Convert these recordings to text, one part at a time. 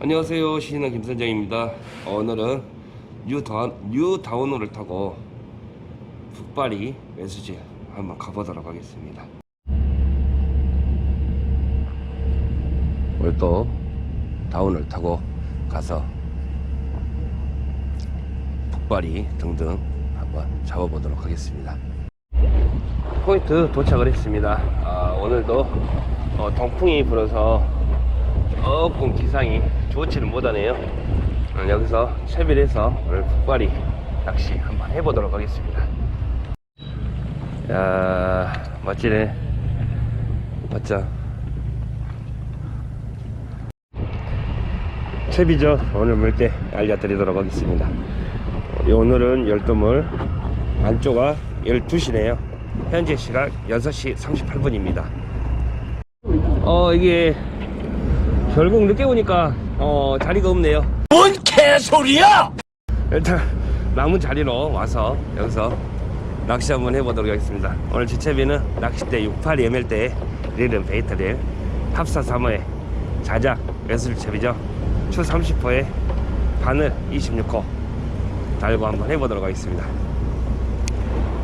안녕하세요. 시인은 김선장입니다. 오늘은 뉴다운, 뉴다운호를 타고 북발이 외수지 한번 가보도록 하겠습니다. 오늘 또 다운을 타고 가서 북발이 등등 한번 잡아보도록 하겠습니다. 포인트 도착을 했습니다. 아, 오늘도 어, 동풍이 불어서 조금 기상이 좋지는 못하네요. 여기서 채비해서 오늘 북발이 낚시 한번 해보도록 하겠습니다. 야 멋지네. 맞자 채비죠. 오늘 물때 알려드리도록 하겠습니다. 예, 오늘은 열두물 안쪽가 12시네요. 현재 시각 6시 38분입니다. 어 이게 결국 늦게 오니까 어, 자리가 없네요. 뭔 개소리야! 일단 남은 자리로 와서 여기서 낚시 한번 해보도록 하겠습니다. 오늘 지체비는 낚싯대 68 ML대 릴은 베이터릴 합사 3호에 자작 외수지체비죠. 추 30호에 바늘 26호 달고 한번 해보도록 하겠습니다.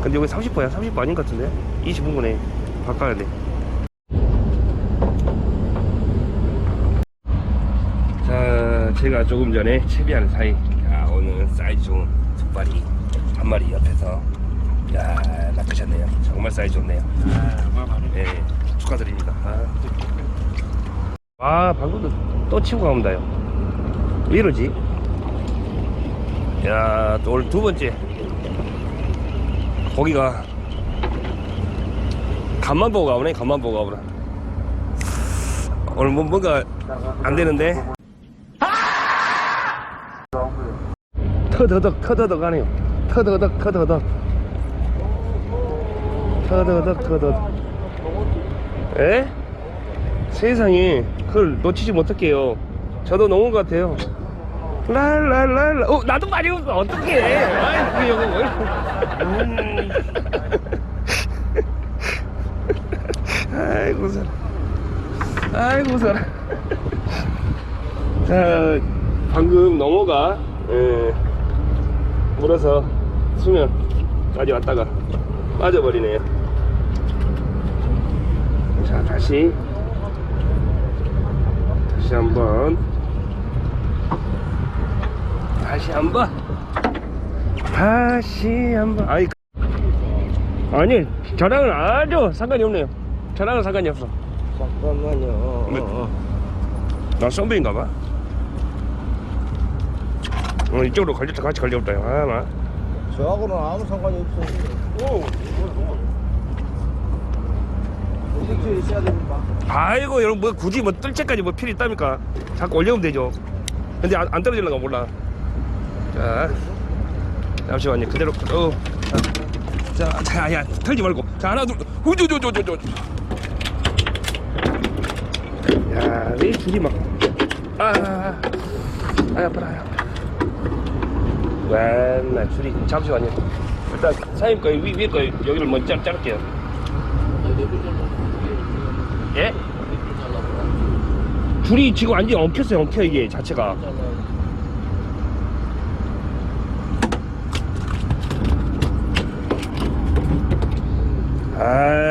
근데 여기 30호야? 30호 아닌 것 같은데? 25분에 바꿔야 돼 제가 조금 전에 채비하는 사이 야, 오늘 사이즈 좋은 족발이 한 마리 옆에서 야 낚으셨네요. 정말 사이즈 좋네요. 아, 네, 축하드립니다. 아, 아 방금도 또 치고 가온다요. 왜 이러지? 야또 오늘 두 번째. 고기가 간만 보고 가오네 간만 보고 가오라. 오늘 뭐, 뭔가 안 되는데? 터더덕 터더덕 하네요. 터더덕 터더덕. 터더덕 터더덕. 에? 세상에 그걸 놓치지 못할게요. 저도 넘은 것 같아요. 랄랄랄라 어 나도 많이 웃어. 어떡해. 아이 이거 뭐 아이고 사람 아이고 사람 자 방금 넘어가. 예. 물어서 수면까지 왔다가 빠져버리네요. 자 다시. 다시 한번. 다시 한번. 다시 한번. 아이 그- 아니 저랑은 아주 상관이 없네요. 저랑은 상관이 없어. 잠깐만요. 네. 나 선배인가봐. 어, 이쪽으로 걸렸다 같이 걸려보다 아마 저하고는 아무 상관이 없어 아이고 여러분 뭐 굳이 뭐 뜰 때까지 뭐 필요 있답니까 자꾸 올려면 되죠 근데 안, 안 떨어질려나 몰라 자 잠시만요 그대로 어. 자, 자, 야, 털지 말고. 자, 하나, 둘, 우조조조조조. 야, 왜 줄이 막. 아, 아, 아, 아파라. 맨날 줄이 잠시만요. 일단 사장님 거 위, 위에 거 여기를 먼저 자, 자를게요. 예? 줄이 지금 완전히 엉켰어요 엉켜 이게 자체가. 아.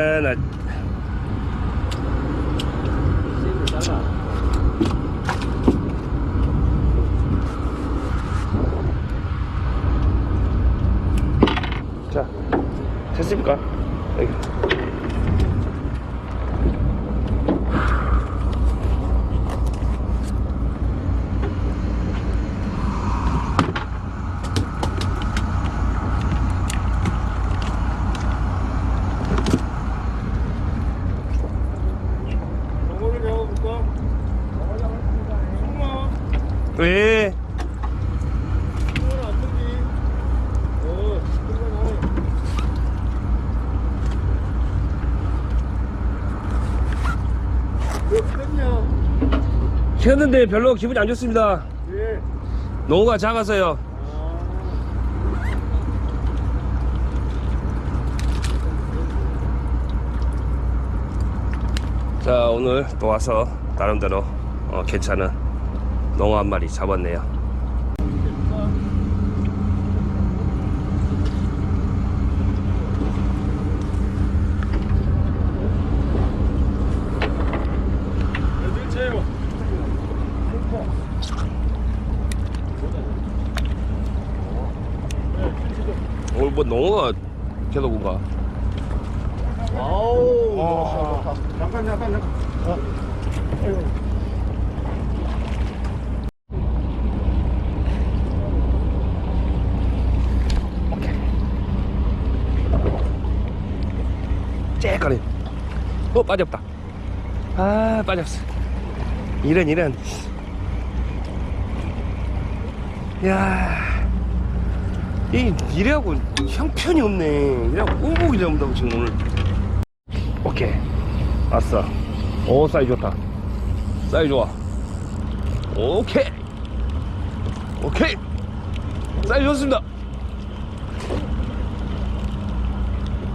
왜? 켰는데 별로 기분이 안 좋습니다. 예. 노후가 작아서요. 자 오늘 또 와서 나름대로 어, 괜찮은 농어 한 마리 잡았네요. 오늘 뭐 농어가 계속 온가? 아우. 잠깐 잠깐 잠깐. 어. 아이고. 째까네. 어 빠졌다. 아 빠졌어. 이런 이런. 야. 이 이래하고 형편이 없네. 그냥 꼬부기 잡는다고 지금 오늘. 오케이. 아싸. 오 사이 좋다. 사이 좋아. 오케이. 오케이. 사이 좋습니다.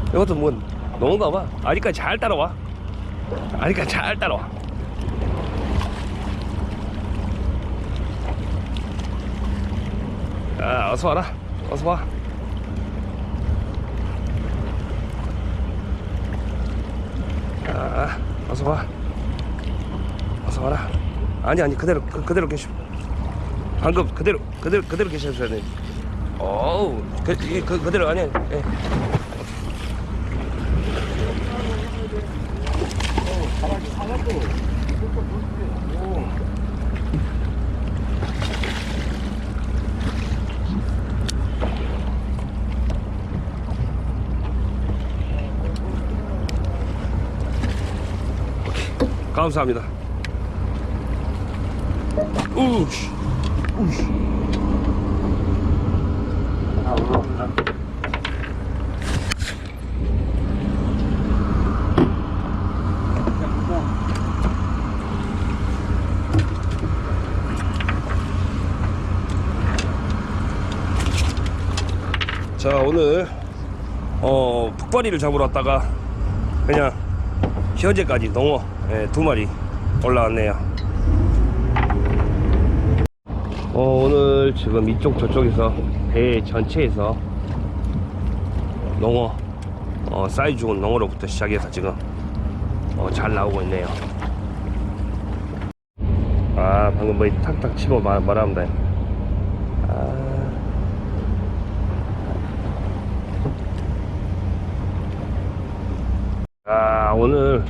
이것도 뭐 너무가 봐. 아직까지 잘 따라와. 아직까지 잘 따라와. 아, 어서 와라. 어서 와. 아, 어서 와. 어서 와라. 아니 아니 그대로 그, 그대로 계시. 방금 그대로 그대로 그대로 계셔야 돼. 어우 그, 이- 그 그대로 아니. 예. 감사합니다. 우씨. 우씨. 아, 올라옵니다. 자, 오늘 어, 북바리를 잡으러 왔다가 그냥 현재까지 농어 예, 두 마리 올라왔네요. 어, 오늘 지금 이쪽 저쪽에서 배 전체에서 농어 어, 사이즈 좋은 농어로부터 시작해서 지금 어, 잘 나오고 있네요. 아 방금 뭐 탁탁 치고 말, 말합니다. 아, 아 오늘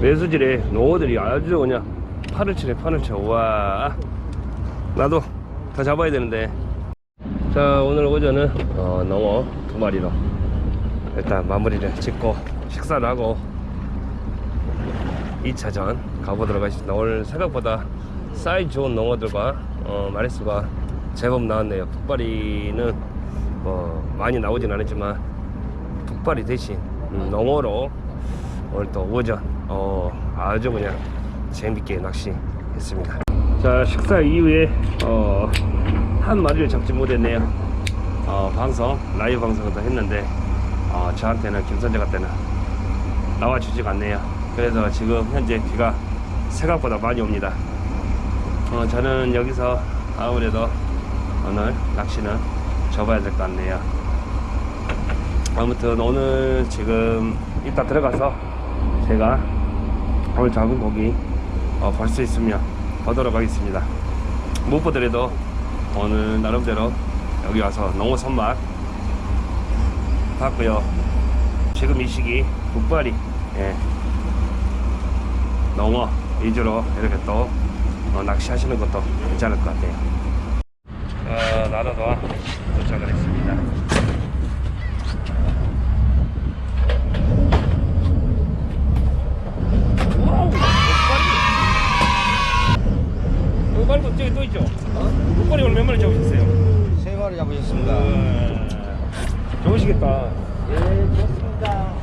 매수질에 농어들이 아주 그냥 팔을 치네 팔을 쳐. 와 나도 더 잡아야 되는데. 자 오늘 오전은 어, 농어 두 마리로 일단 마무리를 짓고 식사를 하고 2차전 가보도록 하겠습니다. 오늘 생각보다 사이즈 좋은 농어들과 어, 마리수가 제법 나왔네요. 북발이는 뭐 많이 나오진 않았지만 북발이 대신 음, 농어로 오늘 또 오전 어, 아주 그냥 재밌게 낚시했습니다. 자 식사 이후에 어, 한 마리를 잡지 못했네요. 어, 방송 라이브 방송도 했는데 어, 저한테는 김선재 같때는 나와주지가 않네요. 그래서 지금 현재 비가 생각보다 많이 옵니다. 어, 저는 여기서 아무래도 오늘 낚시는 접어야 될 것 같네요. 아무튼 오늘 지금 이따 들어가서 제가 오늘 잡은 고기 어, 볼수 있으면 보도록 하겠습니다. 못 보더라도 오늘 나름대로 여기 와서 농어 손맛 봤고요. 지금 이 시기 북발이 예, 농어 위주로 이렇게 또 어, 낚시하시는 것도 괜찮을 것 같아요. 어, 나라도와 도착을 했습니다. 북발이 저기 또 있죠? 북발이 오늘 몇 마리 잡으셨어요? 세 마리 잡으셨습니다. 어, 좋으시겠다. 예, 좋습니다.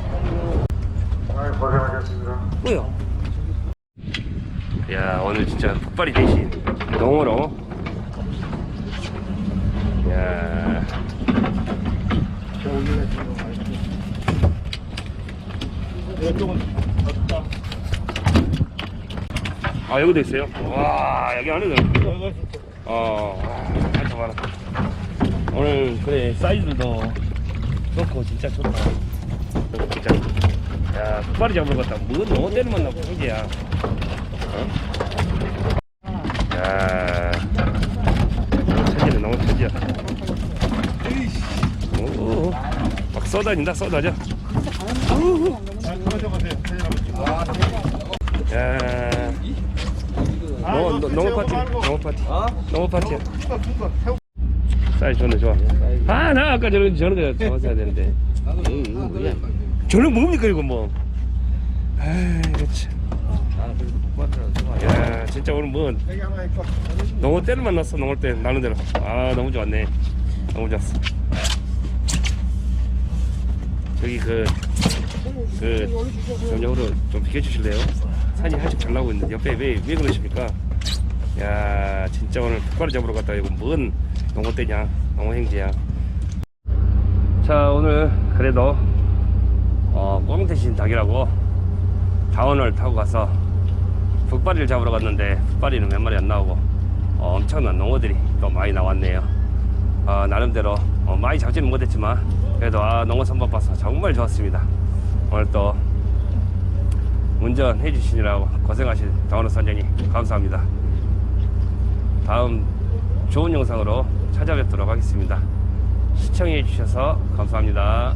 아, 고생하셨습니다. 뭐야? 야 오늘 진짜 북발이 대신 농어로 야 이쪽은 없다. 아 여기도 있어요? 와 여기 안에도 어 와, 많다 많아 오늘 그래 사이즈도 좋고 진짜 좋다. 진짜. 야 족발이 잡으러 갔다. 뭐 너무 때는 만나고 형제야. 어? 야. 너무 천지네 너무 천지야. 오, 막 쏟아진다 쏟아져. 야 농어 농어 파티 농어 파티. 농어 파티야 사이즈 좋네 좋아. 아 나 아까 저런 저런 거 좋았어야 되는데. 저는 뭡니까 이거 뭐? 아이 그치. 야 진짜 오늘 뭐. 농어 때를 만났어 농어 때 나는 대로. 아 너무 좋았네. 너무 좋았어. 저기 그그 전역으로 좀 비켜주실래요? 산이 한씩 잘 나오고 있는데 옆에 왜, 왜 그러십니까? 야 진짜 오늘 족발을 잡으러 갔다. 이거 뭔 농어 때냐? 농어 행제야. 자 오늘 그래도 어, 꽁대신 닭이라고 다원을 타고 가서 북바리를 잡으러 갔는데 북바리는 몇 마리 안 나오고 어, 엄청난 농어들이 또 많이 나왔네요. 어, 나름대로 어, 많이 잡지는 못했지만 그래도 아, 농어 선박 봐서 정말 좋았습니다. 오늘 또 운전해 주시느라고 고생하신 다원호 선장님 감사합니다. 다음 좋은 영상으로 찾아뵙도록 하겠습니다. 시청해 주셔서 감사합니다